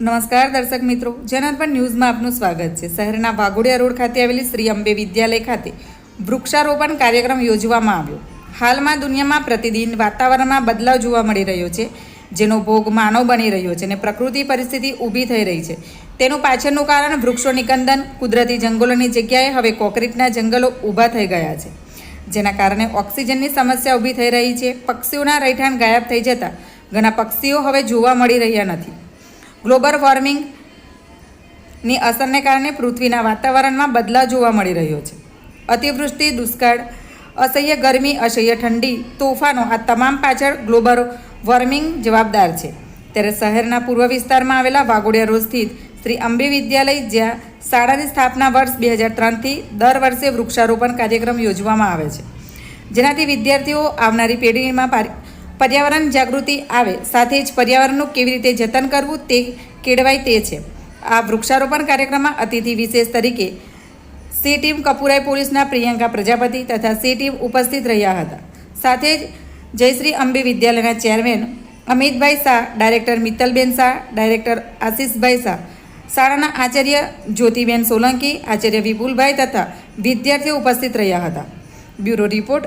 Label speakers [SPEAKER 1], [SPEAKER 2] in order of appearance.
[SPEAKER 1] નમસ્કાર દર્શક મિત્રો જનાર્પણ ન્યૂઝમાં આપનું સ્વાગત છે. શહેરના વાઘોડિયા રોડ ખાતે આવેલી શ્રી અંબે વિદ્યાલય ખાતે વૃક્ષારોપણ કાર્યક્રમ યોજવામાં આવ્યો. હાલમાં દુનિયામાં પ્રતિદિન વાતાવરણમાં બદલાવ જોવા મળી રહ્યો છે, જેનો ભોગ માનવ બની રહ્યો છે અને પ્રકૃતિ પરિસ્થિતિ ઊભી થઈ રહી છે. તેનું પાછળનું કારણ વૃક્ષો નિકંદન, કુદરતી જંગલોની જગ્યાએ હવે કોંક્રીટના જંગલો ઊભા થઈ ગયા છે. જેના કારણે ઓક્સિજનની સમસ્યા ઊભી થઈ રહી છે, પક્ષીઓના રહેઠાણ ગાયબ થઈ જતાં ઘણા પક્ષીઓ હવે જોવા મળી રહ્યા નથી. ગ્લોબલ વોર્મિંગની અસરને કારણે પૃથ્વીના વાતાવરણમાં બદલાવ જોવા મળી રહ્યો છે. અતિવૃષ્ટિ, દુષ્કાળ, અસહ્ય ગરમી, અસહ્ય ઠંડી, તોફાનો, આ તમામ પાછળ ગ્લોબલ વોર્મિંગ જવાબદાર છે. ત્યારે શહેરના પૂર્વ વિસ્તારમાં આવેલા વાઘોડિયા રોડ સ્થિત શ્રી અંબે વિદ્યાલય, જ્યાં શાળાની સ્થાપના વર્ષ બે હજાર ત્રણથી દર વર્ષે વૃક્ષારોપણ કાર્યક્રમ યોજવામાં આવે છે. જેનાથી વિદ્યાર્થીઓ આવનારી પેઢીમાં પર્યાવરણ જાગૃતિ આવે, સાથે જ પર્યાવરણનું કેવી રીતે જતન કરવું તે કેળવાય તે છે. આ વૃક્ષારોપણ કાર્યક્રમમાં અતિથિ વિશેષ તરીકે સી ટીમ કપુરાઈ પોલીસના પ્રિયંકા પ્રજાપતિ તથા સી ટીમ ઉપસ્થિત રહ્યા હતા. સાથે જ જયશ્રી અંબે વિદ્યાલયના chairman Amitbhai Shah, director Mittalben Shah, director Ashishbhai Shah, શાળાના આચાર્ય જ્યોતિબેન સોલંકી, આચાર્ય વિપુલભાઈ તથા વિદ્યાર્થીઓ ઉપસ્થિત રહ્યા હતા. Bureau report